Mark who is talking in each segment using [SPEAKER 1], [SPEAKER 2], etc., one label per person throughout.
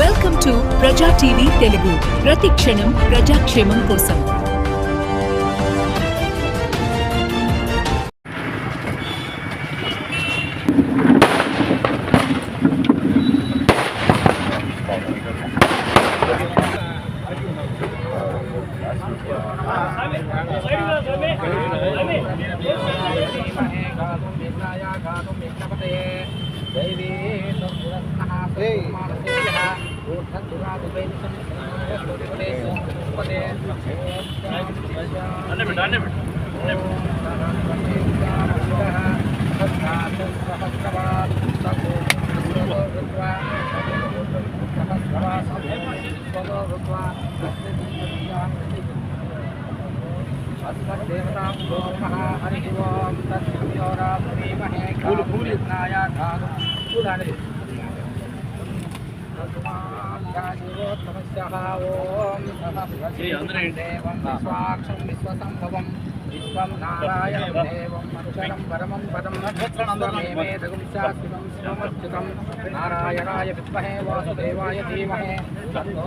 [SPEAKER 1] Welcome to Praja TV Telugu ప్రతి క్షణం ప్రజాక్షేమం కోసం फूल फूल इतना
[SPEAKER 2] విశ్వాక్షం విశ్వసంభవం విశ్వం నారాయణం దేవం అక్షరం పరమం పదం నక్షత్రమేదగం శాశ్వతం శివమర్చితం నారాయణాయ విద్మహే వాసుదేవాయ ధీమహే తన్నో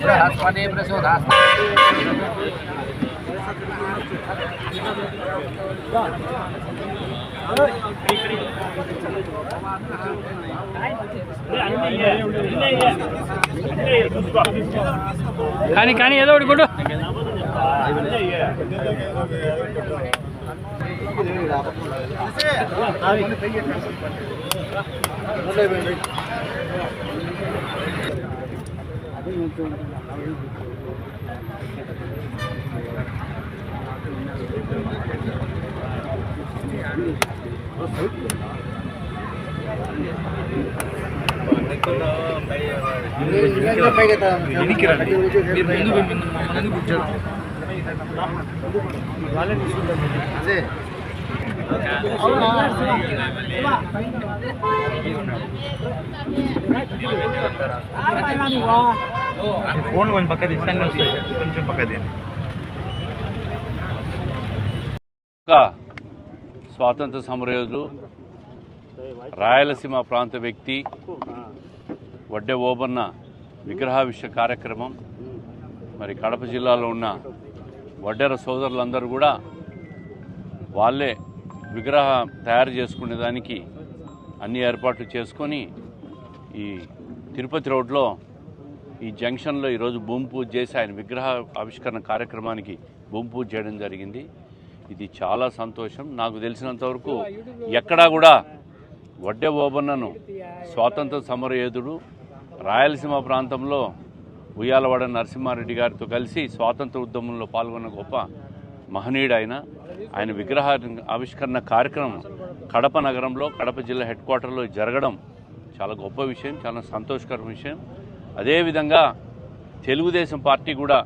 [SPEAKER 2] బృహస్పతి ప్రసోదాస్త
[SPEAKER 3] కానీ కానీ ఏదో ఒకటి కొట్టు
[SPEAKER 4] ఫోన్ కొంచెం పక్క తీస్తాను కొంచెం పక్క తీయండి
[SPEAKER 5] ఒక స్వాతంత్ర సమరయోధులు రాయలసీమ ప్రాంత వ్యక్తి వడ్డె ఓబన్న విగ్రహావిష్య కార్యక్రమం మరి కడప జిల్లాలో ఉన్న వడ్డెర సోదరులందరూ కూడా వాళ్ళే విగ్రహ తయారు చేసుకునే దానికి అన్ని ఏర్పాట్లు చేసుకొని ఈ తిరుపతి రోడ్లో ఈ జంక్షన్లో ఈరోజు భూమి పూజ చేసి ఆయన విగ్రహ ఆవిష్కరణ కార్యక్రమానికి భూమి పూజ చేయడం జరిగింది. ఇది చాలా సంతోషం. నాకు తెలిసినంతవరకు ఎక్కడా కూడా వడ్డె ఓబన్నను స్వాతంత్ర సమరయోధుడు రాయలసీమ ప్రాంతంలో ఉయ్యాలవాడ నరసింహారెడ్డి గారితో కలిసి స్వాతంత్ర ఉద్యమంలో పాల్గొన్న గొప్ప మహనీయుడు ఆయన. ఆయన విగ్రహ ఆవిష్కరణ కార్యక్రమం కడప నగరంలో కడప జిల్లా హెడ్ క్వార్టర్లో జరగడం చాలా గొప్ప విషయం చాలా సంతోషకర విషయం. అదేవిధంగా తెలుగుదేశం పార్టీ కూడా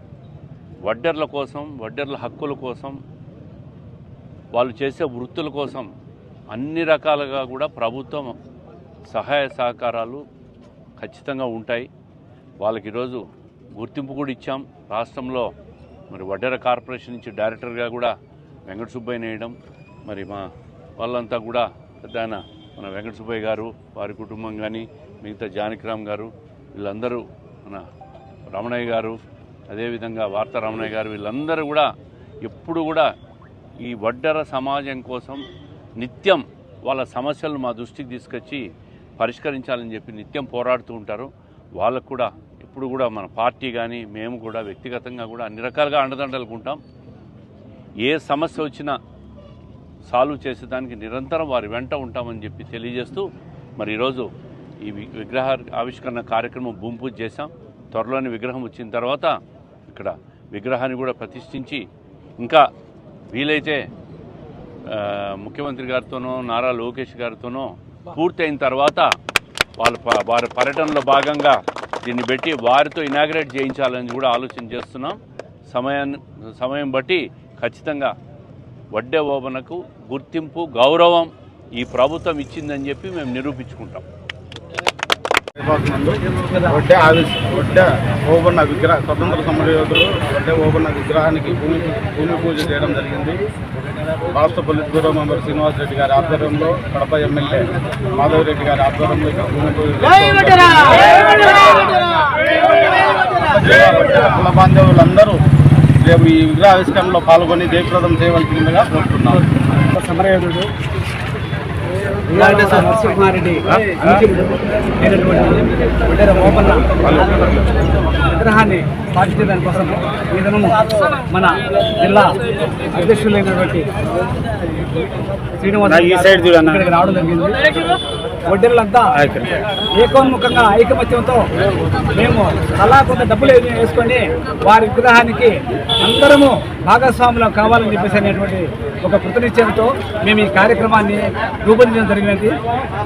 [SPEAKER 5] వడ్డర్ల కోసం వడ్డర్ల హక్కుల కోసం వాళ్ళు చేసే వృత్తుల కోసం అన్ని రకాలుగా కూడా ప్రభుత్వం సహాయ సహకారాలు ఖచ్చితంగా ఉంటాయి. వాళ్ళకి ఈరోజు గుర్తింపు కూడా ఇచ్చాం. రాష్ట్రంలో మరి వడ్డెర కార్పొరేషన్ నుంచి డైరెక్టర్గా కూడా వెంకట సుబ్బయ్య వేయడం. మరి మా వాళ్ళంతా కూడా పెద్ద ఆయన మన వెంకట సుబ్బయ్య గారు వారి కుటుంబం కానీ మిగతా జానకిరామ్ గారు వీళ్ళందరూ మన రమణయ్య గారు అదేవిధంగా వార్తా రమణయ్య గారు వీళ్ళందరూ కూడా ఎప్పుడు కూడా ఈ వడ్డర సమాజం కోసం నిత్యం వాళ్ళ సమస్యలు మా దృష్టికి తీసుకొచ్చి పరిష్కరించాలని చెప్పి నిత్యం పోరాడుతూ ఉంటారు. వాళ్ళకు కూడా ఎప్పుడు కూడా మన పార్టీ కానీ మేము కూడా వ్యక్తిగతంగా కూడా అన్ని రకాలుగా అండదండలకు ఉంటాం ఏ సమస్య వచ్చినా సాల్వ్ చేసేదానికి నిరంతరం వారి వెంట ఉంటామని చెప్పి తెలియజేస్తూ మరి ఈరోజు ఈ విగ్రహ ఆవిష్కరణ కార్యక్రమం భూమి పూజ చేశాం. త్వరలోని విగ్రహం వచ్చిన తర్వాత ఇక్కడ విగ్రహాన్ని కూడా ప్రతిష్ఠించి ఇంకా వీలైతే ముఖ్యమంత్రి గారితోనో నారా లోకేష్ గారితోనో పూర్తయిన తర్వాత వాళ్ళ వారి పర్యటనలో భాగంగా దీన్ని పెట్టి వారితో ఇనాగ్రేట్ చేయించాలని కూడా ఆలోచన చేస్తున్నాం. సమయాన్ని సమయం బట్టి ఖచ్చితంగా వడ్డే ఓబనకు గుర్తింపు గౌరవం ఈ ప్రభుత్వం ఇచ్చిందని చెప్పి మేము నిరూపించుకుంటాం.
[SPEAKER 6] ఒడ్డే ఆవిష్ ఒడ్డే ఓబన్న విగ్రహ స్వతంత్ర సమరయోధులు ఒడ్డే ఓబన్న విగ్రహానికి భూమి భూమి పూజ చేయడం జరిగింది. రాష్ట్ర police bureau member Srinivas Reddy గారి ఆధ్వర్యంలో కడప ఎమ్మెల్యే మాధవ్ రెడ్డి గారి ఆధ్వర్యంలో ఇక్కడ భూమి పూజ. కుల బాంధవులందరూ రేపు ఈ విగ్రహ ఆవిష్కరణలో పాల్గొని జయప్రదం చేయవలసిందిగా కోరుతున్నాం.
[SPEAKER 7] సమరయోధుడు నరసింహారెడ్డి. విగ్రహాన్ని స్థాపించడానికి కోసం ఈ దినము మన జిల్లా అధ్యక్షులైనటువంటి శ్రీనివాస్ రావడం జరిగింది. వడ్డీలంతా ఏకోన్ముఖంగా ఐకమత్యంతో మేము అలా కొంత డబ్బులు వేసుకొని వారి విగ్రహానికి అందరము భాగస్వాములం కావాలని చెప్పేసి అనేటువంటి ఒక కృతనిశ్చయంతో మేము ఈ కార్యక్రమాన్ని రూపొందించడం జరిగినది.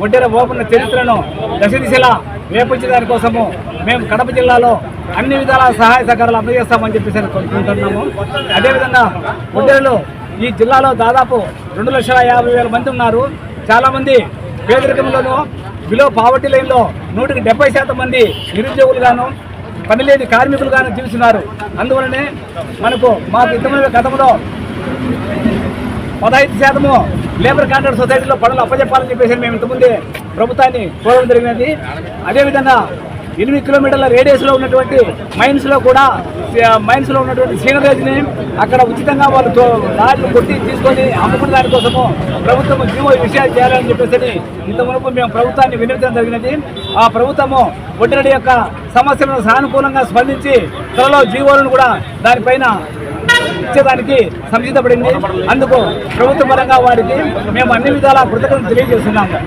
[SPEAKER 7] ఒడ్డెర ఓపెన్ చరిత్రను దశ దిశలా రేపించడాని కోసము మేము కడప జిల్లాలో అన్ని విధాల సహాయ సహకారాలు అందజేస్తామని చెప్పేసి కోరుకుంటున్నాము. అదేవిధంగా ఒడ్డెరలో ఈ జిల్లాలో దాదాపు రెండు లక్షల యాభై వేల మంది ఉన్నారు. చాలామంది పేదరికంలోనూ బిలో పావర్టీ లైన్లో నూటికి డెబ్బై శాతం మంది నిరుద్యోగులుగాను పనిలేని కార్మికులుగాను జీవిస్తున్నారు. అందువలనే మనకు మాకు ఇతమైన గతంలో పదహైదు శాతము లేబర్ కాంట్రాక్ట్ సొసైటీలో పనులు అప్పచెప్పాలని చెప్పేసి మేము ఇంతకుముందే ప్రభుత్వాన్ని కోరడం జరిగినది. అదేవిధంగా ఎనిమిది కిలోమీటర్ల రేడియస్లో ఉన్నటువంటి మైన్స్లో కూడా మైన్స్లో ఉన్నటువంటి సీనరేజ్ని అక్కడ ఉచితంగా వాళ్ళు తో- కొట్టి తీసుకొని అమ్ముకునే దానికోసము ప్రభుత్వం జీవో విషయాలు చేయాలని చెప్పేసి ఇంత మునుపు మేము ప్రభుత్వాన్ని వినిపించడం జరిగినది. ఆ ప్రభుత్వము ఒడ్డరెడ్డి యొక్క సమస్యలను సానుకూలంగా స్పందించి త్వరలో జీవోలను కూడా దానిపైన ఇచ్చేదానికి సంసిద్ధపడింది. అందుకు ప్రభుత్వ పరంగా వారికి మేము అన్ని విధాలా కృతజ్ఞతలు తెలియజేస్తున్నాము.